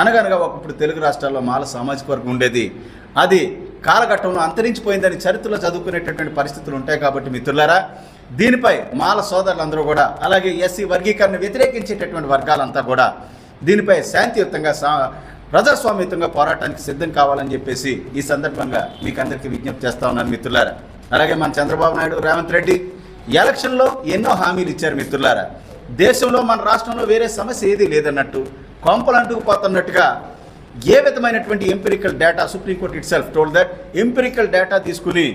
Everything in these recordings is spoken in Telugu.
అనగనగా ఒకప్పుడు తెలుగు రాష్ట్రాల్లో మాల సామాజిక వర్గం ఉండేది. అది కాలఘట్టంలో అంతరించిపోయిందని చరిత్రలో చదువుకునేటటువంటి పరిస్థితులు ఉంటాయి కాబట్టి మిత్రులారా దీనిపై మాల సోదరులందరూ కూడా అలాగే ఎస్సీ వర్గీకరణ వ్యతిరేకించేటటువంటి వర్గాలంతా కూడా దీనిపై శాంతియుతంగా సా ప్రజాస్వామ్యయుతంగా పోరాటానికి సిద్ధం కావాలని చెప్పేసి ఈ సందర్భంగా మీకు అందరికీ విజ్ఞప్తి చేస్తా ఉన్నాను మిత్రులారా. అలాగే మన చంద్రబాబు నాయుడు రేవంత్ రెడ్డి ఎలక్షన్లో ఎన్నో హామీలు ఇచ్చారు మిత్రులారా. దేశంలో మన రాష్ట్రంలో వేరే సమస్య ఏదీ లేదన్నట్టు కొంపలు అంటుకుపోతున్నట్టుగా ఏ విధమైనటువంటి empirical data Supreme Court itself told that empirical data తీసుకుని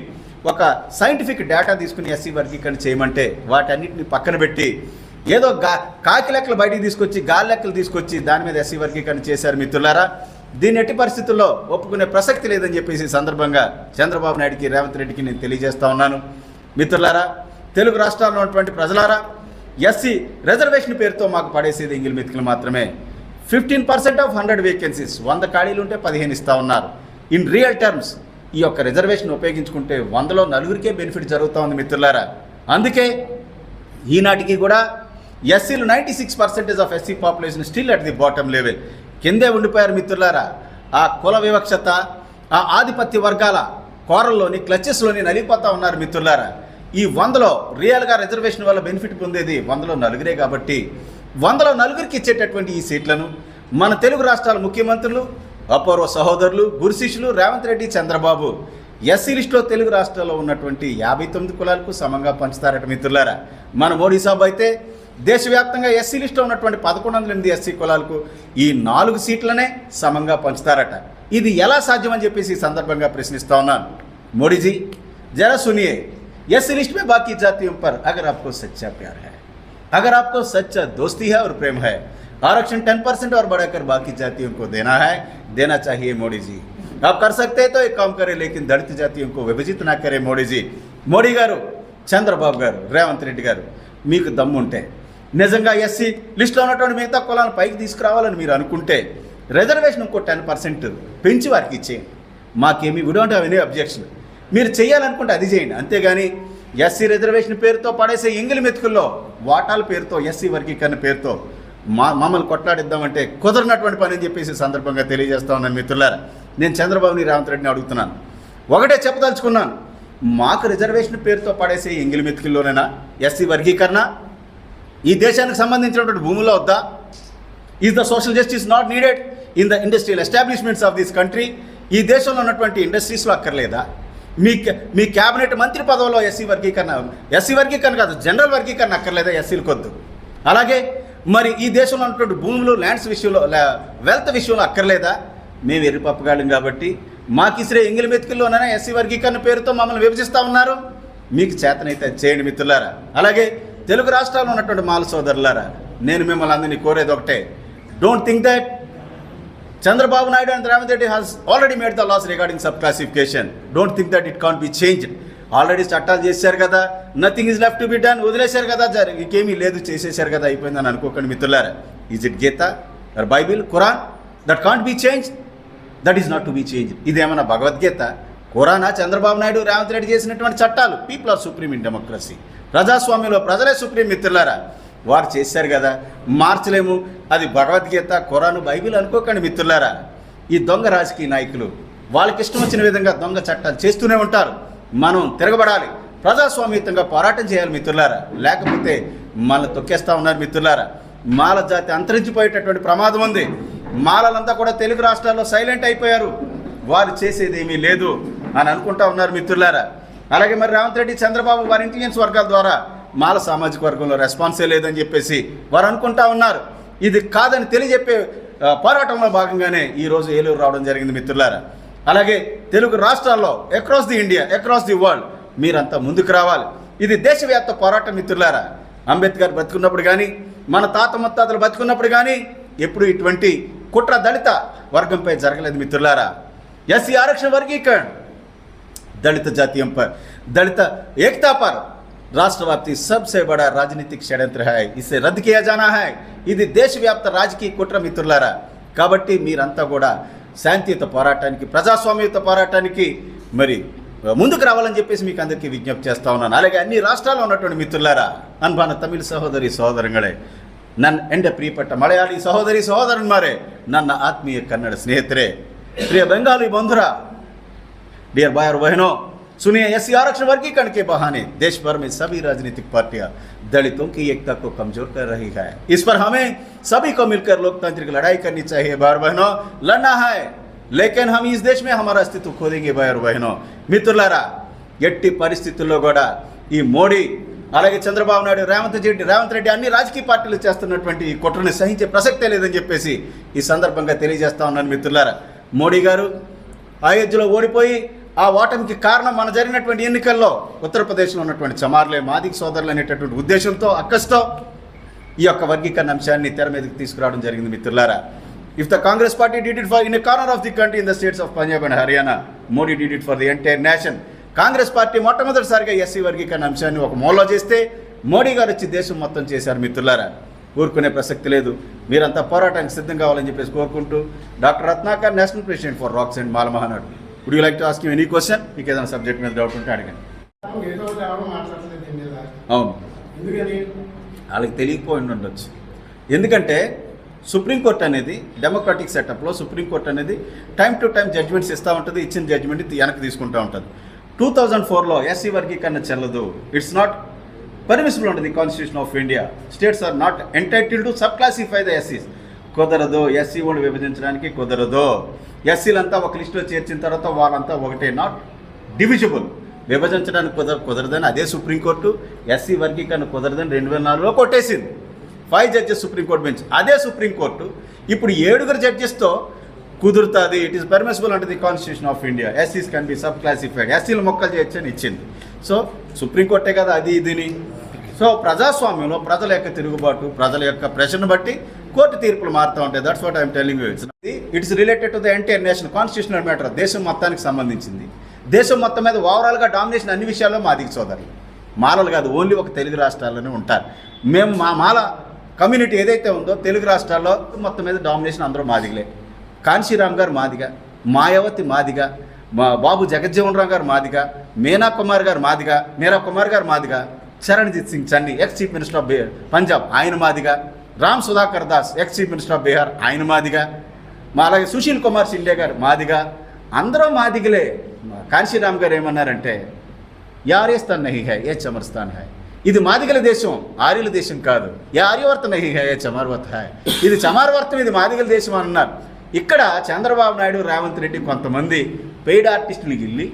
ఒక సైంటిఫిక్ డేటా తీసుకుని ఎస్సీ వర్గీకరణ చేయమంటే వాటన్నిటిని పక్కన పెట్టి ఏదో గా కాకి లెక్కలు బయటికి తీసుకొచ్చి గాలి లెక్కలు తీసుకొచ్చి దాని మీద ఎస్సీ వర్గీకరణ చేశారు మిత్రులారా. దీన్ని ఎట్టి పరిస్థితుల్లో ఒప్పుకునే ప్రసక్తి లేదని చెప్పేసి సందర్భంగా చంద్రబాబు నాయుడికి రేవంత్ రెడ్డికి నేను తెలియజేస్తా ఉన్నాను. మిత్రులారా తెలుగు రాష్ట్రాల్లో ఉన్నటువంటి ప్రజలారా ఎస్సీ రిజర్వేషన్ పేరుతో మాకు పడేసేది ఎంగిల్ మెతుకులు మాత్రమే. Fifteen percent of hundred vacancies వంద ఖాళీలు ఉంటే పదిహేను ఇస్తా ఉన్నారు. ఇన్ రియల్ టర్మ్స్ ఈ యొక్క రిజర్వేషన్ ఉపయోగించుకుంటే వందలో నలుగురికే బెనిఫిట్ జరుగుతూ ఉంది మిత్రులారా. అందుకే ఈనాటికి కూడా ఎస్సీలు ninety six percentage of SC population still at the bottom level కిందే ఉండిపోయారు మిత్రులారా. ఆ కుల వివక్షత ఆ ఆధిపత్య వర్గాల కోరల్లోని క్లచెస్లోని నలిగిపోతూ ఉన్నారు మిత్రులారా. ఈ వందలో రియల్గా రిజర్వేషన్ వల్ల బెనిఫిట్ పొందేది వందలో నలుగురే కాబట్టి వందల నలుగురికి ఇచ్చేటటువంటి ఈ సీట్లను మన తెలుగు రాష్ట్రాల ముఖ్యమంత్రులు అపూర్వ సహోదరులు గురుశిష్యులు రేవంత్ రెడ్డి చంద్రబాబు ఎస్సీ లిస్టులో తెలుగు రాష్ట్రాల్లో ఉన్నటువంటి యాభై తొమ్మిది కులాలకు సమంగా పంచుతారట మిత్రులారా. మన మోడీ అయితే దేశవ్యాప్తంగా ఎస్సీ లిస్టులో ఉన్నటువంటి పదకొండు వందల ఎనిమిది ఎస్సీ కులాలకు ఈ నాలుగు సీట్లనే సమంగా పంచుతారట. ఇది ఎలా సాధ్యమని చెప్పేసి ఈ సందర్భంగా ప్రశ్నిస్తా ఉన్నాను. మోడీజీ జరా సునియే ఎస్సీ లిస్ట్ మే బాకీ జాతీయం పర్ అగర్ ఆప్కో సచ్చా ప్యార్ హే. अगर आपको सच्चा दोस्ती है और प्रेम है आरक्षण टेन परसेंट और बढ़ाकर बाकी जातियों को देना है देना चाहिए मोदी जी आप कर सकते हैं तो एक काम करें लेकिन दलित जातियों को विभजित ना करें मोदी जी మోడీ గారు చంద్రబాబు గారు రేవంత్ రెడ్డి గారు మీకు దమ్ముంటే నిజంగా ఎస్సీ లిస్టులో ఉన్నటువంటి మిగతా కులాలను పైకి తీసుకురావాలని మీరు అనుకుంటే రిజర్వేషన్ ఇంకో టెన్ పర్సెంట్ పెంచి వారికి ఇచ్చేయండి మాకేమి we don't have any objection మీరు చేయాలనుకుంటే అది చేయండి అంతేగాని ఎస్సీ రిజర్వేషన్ పేరుతో పడేసే ఎంగిలి మెతుకుల్లో వాటాల పేరుతో ఎస్సీ వర్గీకరణ పేరుతో మా మమ్మల్ని కొట్లాడిద్దామంటే కుదరనటువంటి పని అని చెప్పేసి సందర్భంగా తెలియజేస్తా ఉన్నాను మిత్రులారా. నేను చంద్రబాబుని రేవంత్ రెడ్డిని అడుగుతున్నాను. ఒకటే చెప్పదలుచుకున్నాను. మాకు రిజర్వేషన్ పేరుతో పడేసే ఎంగిలి మెతుకుల్లోనేనా ఎస్సీ వర్గీకరణ ఈ దేశానికి సంబంధించినటువంటి భూముల్లో వద్దా? Is the social justice not needed in the industrial establishments of this country ఈ దేశంలో ఉన్నటువంటి ఇండస్ట్రీస్లో అక్కర్లేదా? మీ మీ క్యాబినెట్ మంత్రి పదవిలో ఎస్సీ వర్గీకరణ ఎస్సీ వర్గీకరణ కాదు జనరల్ వర్గీకరణ అక్కర్లేదా ఎస్సీలు కొద్దు. అలాగే మరి ఈ దేశంలో ఉన్నటువంటి భూములు ల్యాండ్స్ విషయంలో వెల్త్ విషయంలో అక్కర్లేదా? మేము ఎర్రిపప్పగాళ్ళం కాబట్టి మాకు ఇసిరే ఎంగిలి మెతుకుల్లోనైనా ఎస్సీ వర్గీకరణ పేరుతో మమ్మల్ని విభజిస్తూ ఉన్నారు. మీకు చేతనైతే చేయండి మిత్రులారా. అలాగే తెలుగు రాష్ట్రాల్లో ఉన్నటువంటి మాల సోదరులారా నేను మిమ్మల్ని అందరినీ కోరేది ఒకటే. Don't think that Chandrababu Naidu and Revanth Reddy has already made the laws regarding sub classification don't think that it can't be changed already చట్టాలు చేశారు కదా. Nothing is left to be done వదిలేశారు కదా. ఇంకేమీ లేదు. చేసేశారు కదా. అయిపోయిందని అనుకోకండి మిత్రులారా. Is it Gita or Bible Quran that can't be change that is not to be change ఇదేమన్నా భగవద్గీత? ఖురానా చంద్రబాబు నాయుడు రేవంత్ రెడ్డి చేసినటువంటి చట్టాలు. People are supreme in democracy ప్రజాస్వామ్యంలో ప్రజలే సుప్రీం మిత్రులారా. వారు చేశారు కదా. మార్చలేము. అది భగవద్గీత ఖురాను బైబిల్ అనుకోకండి మిత్రులారా. ఈ దొంగ రాజకీయ నాయకులు వాళ్ళకి ఇష్టం వచ్చిన విధంగా దొంగ చట్టాలు చేస్తూనే ఉంటారు. మనం తిరగబడాలి. ప్రజాస్వామ్యయుతంగా పోరాటం చేయాలి మిత్రులారా. లేకపోతే మనల్ని తొక్కేస్తా ఉన్నారు మిత్రులారా. మాల జాతి అంతరించిపోయేటటువంటి ప్రమాదం ఉంది. మాలలంతా కూడా తెలుగు రాష్ట్రాల్లో సైలెంట్ అయిపోయారు. వారు చేసేది ఏమీ లేదు అని అనుకుంటా ఉన్నారు మిత్రులారా. అలాగే మరి రేవంత్ రెడ్డి చంద్రబాబు వారి ఇంటెలిజెన్స్ వర్గాల ద్వారా మాల సామాజిక వర్గంలో రెస్పాన్సే లేదని చెప్పేసి వారు అనుకుంటా ఉన్నారు. ఇది కాదని తెలియజెప్పే పోరాటంలో భాగంగానే ఈరోజు ఏలూరు రావడం జరిగింది మిత్రులారా. అలాగే తెలుగు రాష్ట్రాల్లో across the India across the world మీరంతా ముందుకు రావాలి. ఇది దేశవ్యాప్త పోరాటం మిత్రులారా. అంబేద్కర్ బతుకున్నప్పుడు కానీ మన తాత ముత్తాతలు బతుకున్నప్పుడు కానీ ఎప్పుడు ఇటువంటి కుట్ర దళిత వర్గంపై జరగలేదు మిత్రులారా. ఎస్సీ ఆరక్షణ వర్గీకరణ దళిత జాతీయంపై దళిత ఏకతాపారం राष्ट्रव्यापी सबसे बड़ा राजनीतिक षड्यंत्र है इसे रद्द किया जाना है ఇది దేశవ్యాప్త రాజకీయ కుట్ర మిత్రులారా కాబట్టి మీరంతా కూడా శాంతియుత పోరాటానికి ప్రజాస్వామ్యయుత పోరాటానికి మరి ముందుకు రావాలని చెప్పేసి మీకు అందరికీ విజ్ఞప్తి చేస్తా ఉన్నాను అలాగే అన్ని రాష్ట్రాల్లో ఉన్నటువంటి మిత్రులారా అన్బాన తమిళ సహోదరి సహోదరంగళే ನನ್ನ ಎಂಡೆ ಪ್ರಿಯಪಟ್ಟ ಮಲಯಾಳಿ ಸಹೋದರಿ ಸಹೋದರನ್ಮಾರೇ ನನ್ನ ಆತ್ಮೀಯ ಕನ್ನಡ ಸ್ನೇಹಿತರೆ प्रिय बंगाली बंधुरा डियर भाई और बहनों सुनिए एस आरक्षण वर्गीकरण के बहाने देश भर में सभी राजनीतिक पार्टियां दलितों की एकता को कमजोर कर रही है इस पर हमें सभी को मिलकर लोकतांत्रिक लड़ाई करनी चाहिए भाई और बहनों लड़ना है लेकिन हम इस देश में हमारा अस्तित्व खो देंगे भाई और बहनों మిత్రులారా ఎట్టి పరిస్థితుల్లో కూడా ఈ మోడీ అలాగే చంద్రబాబు నాయుడు రేవంత్ రెడ్డి రేవంత్ రెడ్డి అన్ని రాజకీయ పార్టీలు చేస్తున్నటువంటి ఈ కుట్రని సహించే ప్రసక్తే లేదని చెప్పేసి ఈ సందర్భంగా తెలియజేస్తా ఉన్నాను మిత్రులారా మోడీ గారు అయోధ్యలో ఓడిపోయి ఆ ఓటమికి కారణం మన జరిగినటువంటి ఎన్నికల్లో ఉత్తరప్రదేశ్లో ఉన్నటువంటి చమార్లే మాదిక్ సోదరులు అనేటటువంటి ఉద్దేశంతో అక్కస్తో ఈ యొక్క వర్గీకరణ అంశాన్ని తెర మీదకి తీసుకురావడం జరిగింది మిత్రులారా. If the Congress party did it for in a corner of the country in the states of Punjab and Haryana Modi did it for the entire nation Congress party మొట్టమొదటిసారిగా ఎస్సీ వర్గీకరణ అంశాన్ని ఒక మూలలో చేస్తే మోడీ గారు వచ్చి దేశం మొత్తం చేశారు మిత్రులారా. ఊరుకునే ప్రసక్తి లేదు. మీరంతా పోరాటానికి సిద్ధం కావాలని చెప్పేసి కోరుకుంటూ doctor Ratnakar national president for rocks and Mala Mahanadu. Would you like to ask you any question మీకు ఏదైనా సబ్జెక్ట్ మీద డౌట్ ఉంటే అడగండి. అవును. వాళ్ళకి తెలియకపోయి ఉండొచ్చు. ఎందుకంటే సుప్రీంకోర్టు అనేది డెమోక్రాటిక్ సెటప్లో సుప్రీంకోర్టు అనేది టైం టు టైం జడ్జ్మెంట్స్ ఇస్తూ ఉంటుంది ఇచ్చిన జడ్జ్మెంట్ వెనక్కి తీసుకుంటూ ఉంటుంది. టూ థౌజండ్ ఫోర్లో ఎస్సీ వర్గీకరణ చెల్లదు. ఇట్స్ నాట్ పర్మిసిబుల్ ఉంటుంది constitution of India states are not entitle to sub classify the ఎస్సీస్ కుదరదు. ఎస్సీ వాళ్ళు విభజించడానికి కుదరదు. ఎస్సీలంతా ఒక లిస్టులో చేర్చిన తర్వాత వాళ్ళంతా ఒకటే నాట్ డివిజిబుల్. విభజించడానికి కుదర కుదరదని అదే సుప్రీంకోర్టు ఎస్సీ వర్గీకరణ కుదరదని రెండు వేల నాలుగులో కొట్టేసింది. Five judges Supreme Court bench. అదే సుప్రీంకోర్టు ఇప్పుడు ఏడుగురు జడ్జెస్తో కుదురుతుంది. ఇట్ ఈస్ పర్మిసిబుల్ అంటే ది కాన్స్టిట్యూషన్ ఆఫ్ ఇండియా ఎస్సీస్ కెన్ బి సబ్ క్లాసిఫైడ్ ఎస్సీలు మొక్కలు చేయొచ్చని ఇచ్చింది. సో సుప్రీంకోర్టే కదా అది ఇదిని సో ప్రజాస్వామ్యంలో ప్రజల యొక్క తిరుగుబాటు ప్రజల యొక్క ప్రెషర్ను బట్టి కోర్టు తీర్పులు మారుతూ ఉంటాయి that's what I'm telling you it's related to the entire nation constitutional matter దేశం మొత్తానికి సంబంధించింది. దేశం మొత్తం మీద ఓవరాల్గా డామినేషన్ అన్ని విషయాల్లో మాదికి సోదరులు. మాలలు కాదు ఓన్లీ ఒక తెలుగు రాష్ట్రాల్లోనే ఉంటారు. మేము మా మాల కమ్యూనిటీ ఏదైతే ఉందో తెలుగు రాష్ట్రాల్లో మొత్తం మీద డామినేషన్ అందరూ మాదిగలే. కాన్శీరామ్ గారు మాదిగా మాయావతి మాదిగా మా బాబు జగజ్జీవన్ రామ్ గారు మాదిగా మీనా కుమార్ గారు మాదిగా మీరా కుమార్ గారు Madiga Charanjit Singh Channi ex chief minister of Punjab ఆయన Madiga Ram Sudhakar Das ex chief minister of Bihar ఆయన మాదిగా. మా అలాగే సుశీల్ కుమార్ షిండే గారు మాదిగా. అందరూ మాదిగలే. కాంశీరామ్ గారు ఏమన్నారంటే యారేస్తాన్ నహి హై ఏ చమర్స్తాన్ హై? ఇది మాదిగల దేశం ఆర్యుల దేశం కాదు. ఏ ఆర్యవర్త నహి హై ఏ చమార్వర్త హై? ఇది చమార్వర్తం ఇది మాదిగల దేశం అని అన్నారు. ఇక్కడ చంద్రబాబు నాయుడు రేవంత్ రెడ్డి కొంతమంది పెయిడ్ ఆర్టిస్టులు గిల్లి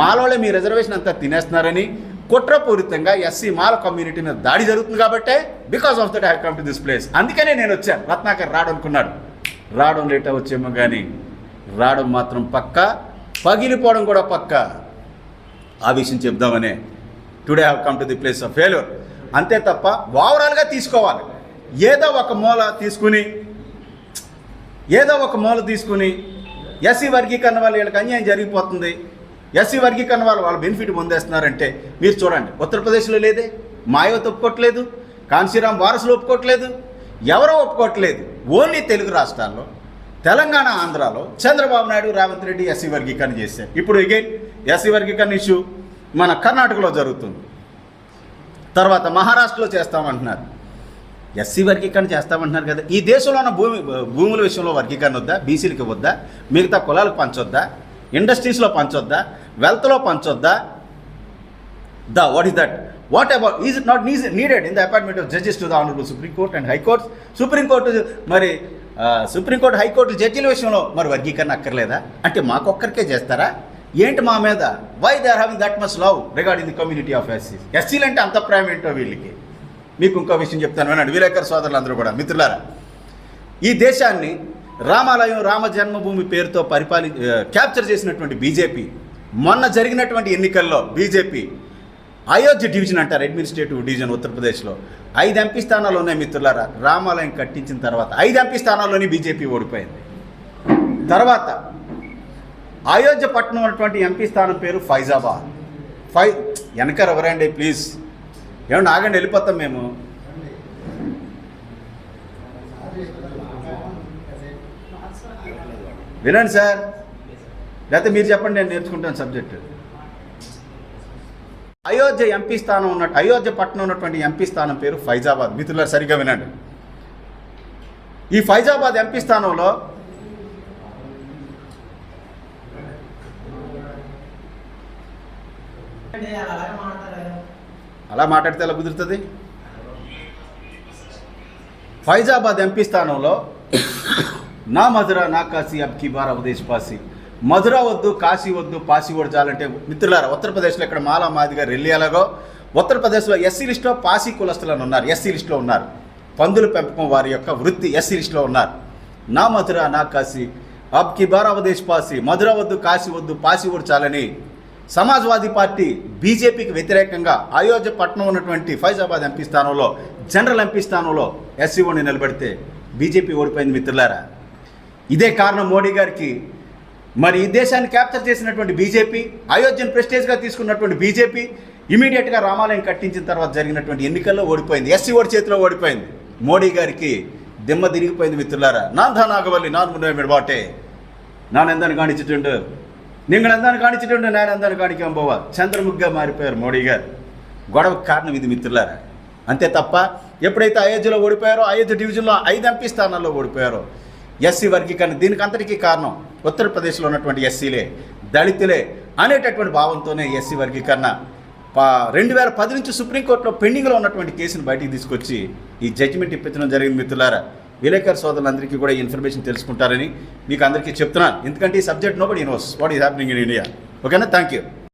మాలోళ్ళ మీ రిజర్వేషన్ అంతా తినేస్తున్నారని కుట్రపూరితంగా ఎస్సీ మాల కమ్యూనిటీ మీద దాడి జరుగుతుంది కాబట్టే because of that I come to this place అందుకనే నేను వచ్చాను. రత్నాకర్ రాడు అనుకున్నాడు. రావడం లేట్ వచ్చేమో కానీ రావడం మాత్రం పక్క పగిలిపోవడం కూడా పక్క. ఆ విషయం చెప్దామనే. Today have come to the place of failure అంతే తప్ప ఓవరాల్గా తీసుకోవాలి. ఏదో ఒక మూల తీసుకుని ఏదో ఒక మూల తీసుకుని ఎస్సీ వర్గీకరణ వల్ల వీళ్ళకి అన్యాయం జరిగిపోతుంది. ఎస్సీ వర్గీకరణ వాళ్ళు వాళ్ళ బెనిఫిట్ పొందేస్తున్నారంటే మీరు చూడండి ఉత్తరప్రదేశ్లో లేదే మాయావతి ఒప్పుకోవట్లేదు కాంశీరామ్ వారసులు ఒప్పుకోవట్లేదు ఎవరో ఒప్పుకోవట్లేదు ఓన్లీ తెలుగు రాష్ట్రాల్లో తెలంగాణ ఆంధ్రాలో చంద్రబాబు నాయుడు రేవంత్ రెడ్డి ఎస్సీ వర్గీకరణ చేశారు. ఇప్పుడు అగైన్ ఎస్సీ వర్గీకరణ ఇష్యూ మన కర్ణాటకలో జరుగుతుంది. తర్వాత మహారాష్ట్రలో చేస్తామంటున్నారు. ఎస్సీ వర్గీకరణ చేస్తామంటున్నారు కదా ఈ దేశంలో ఉన్న భూమి భూముల విషయంలో వర్గీకరణ వద్దా బీసీలకి వద్దా మిగతా కులాలకు పంచొద్దా? ఇండస్ట్రీస్లో పంచొద్దా? వెల్త్లో పంచొద్దా? The what is that what about is it not needs needed in the appointment of judges to the honourable Supreme Court and High Court Supreme Court మరి సుప్రీంకోర్టు హైకోర్టు జడ్జిల విషయంలో మరి వర్గీకరణ అక్కర్లేదా? అంటే మాకొక్కరికే చేస్తారా? ఏంటి మా మీద? Why they are having that much love regarding the community of ఎస్సీస్ ఎస్సీలు అంటే అంత ప్రేమ ఏంటో వీళ్ళకి? మీకు ఇంకో విషయం చెప్తాను. వినండి విలేకర్ సోదరులందరూ కూడా మిత్రులారా ఈ దేశాన్ని రామాలయం రామ జన్మభూమి పేరుతో పరిపాలి క్యాప్చర్ చేసినటువంటి బీజేపీ మొన్న జరిగినటువంటి ఎన్నికల్లో బీజేపీ అయోధ్య డివిజన్ అంటారు అడ్మినిస్ట్రేటివ్ డివిజన్ ఉత్తరప్రదేశ్లో. ఐదు ఎంపీ స్థానాలు ఉన్నాయి మిత్రులారా రామాలయం కట్టించిన తర్వాత ఐదు ఎంపీ స్థానాల్లోనే బీజేపీ ఓడిపోయింది. తర్వాత అయోధ్య పట్టణం ఉన్నటువంటి ఎంపీ స్థానం పేరు ఫైజాబాద్. ఫై వెనకాల ఎవరండి ప్లీజ్. ఏమన్నా ఆగండి వెళ్ళిపోతాం మేము. వినండి సార్. లేకపోతే మీరు చెప్పండి నేను నేర్చుకుంటాను సబ్జెక్ట్. అయోధ్య ఎంపీ స్థానం ఉన్నట్టు అయోధ్య పట్టణం ఉన్నటువంటి ఎంపీ స్థానం పేరు ఫైజాబాద్. మిత్రులారు సరిగ్గా వినండి. ఈ ఫైజాబాద్ ఎంపీ స్థానంలో అలా మాట్లాడితే ఎలా కుదురుతుంది? ఫైజాబాద్ ఎంపీ స్థానంలో నా మధుర నా కాశీ అబ్కి బార్ అవదేశ్ పాసి. మధుర వద్దు కాశీ వద్దు పాసి కూడా చాలంటే మిత్రులారా ఉత్తరప్రదేశ్లో ఇక్కడ మాలా మాదిగా రెల్లి ఉత్తరప్రదేశ్లో ఎస్సీ లిస్టులో పాసి కులస్తులను ఉన్నారు ఎస్సీ లిస్టులో ఉన్నారు. పందుల పెంపకం వారి యొక్క వృత్తి ఎస్సీ లిస్టులో ఉన్నారు. నా మధుర నా కాశీ అబ్కి బార్ అవదేశ్ పాసి మధుర వద్దు కాశీ వద్దు పాసి కూడా చాలని సమాజ్వాదీ పార్టీ బీజేపీకి వ్యతిరేకంగా అయోధ్య పట్టణం ఉన్నటువంటి ఫైజాబాద్ ఎంపీ స్థానంలో జనరల్ ఎంపీ స్థానంలో ఎస్సీఓని నిలబెడితే బీజేపీ ఓడిపోయింది మిత్రులారా. ఇదే కారణం మోడీ గారికి. మరి ఈ దేశాన్ని క్యాప్చర్ చేసినటువంటి బీజేపీ అయోధ్యను ప్రెస్టేజ్గా తీసుకున్నటువంటి బీజేపీ ఇమీడియట్గా రామాలయం కట్టించిన తర్వాత జరిగినటువంటి ఎన్నికల్లో ఓడిపోయింది. ఎస్సీ ఓడి చేతిలో ఓడిపోయింది. మోడీ గారికి దిమ్మ తిరిగిపోయింది మిత్రులారా. నాందా నాగవల్లి నాన్ మిడబాటే నానెందని కాణించుతుండు నింగళందాన్ని కాణించుతుండు నానందాన్ని కాణికాం పోవా చంద్రముగ్గా మారిపోయారు మోడీ గారు. గొడవకు కారణం ఇది మిత్రులారా. అంతే తప్ప ఎప్పుడైతే అయోధ్యలో ఓడిపోయారో అయోధ్య డివిజన్లో ఐదు ఎంపీ స్థానాల్లో ఓడిపోయారో ఎస్సీ వర్గీకరణ దీనికి అంతటికీ కారణం ఉత్తరప్రదేశ్లో ఉన్నటువంటి ఎస్సీలే దళితులే అనేటటువంటి భావంతోనే ఎస్సీ వర్గీకరణ. పా రెండు వేల పది నుంచి సుప్రీంకోర్టులో పెండింగ్లో ఉన్నటువంటి కేసును బయటికి తీసుకొచ్చి ఈ జడ్జిమెంట్ ఇప్పించడం జరిగింది మిత్రులారా. విలేకర్ సోదరులందరికీ కూడా ఈ ఇన్ఫర్మేషన్ తెలుసుకుంటారని మీకు అందరికీ చెప్తున్నాను. ఎందుకంటే ఈ subject no but knows. What is happening in India? ఓకేనా? Thank you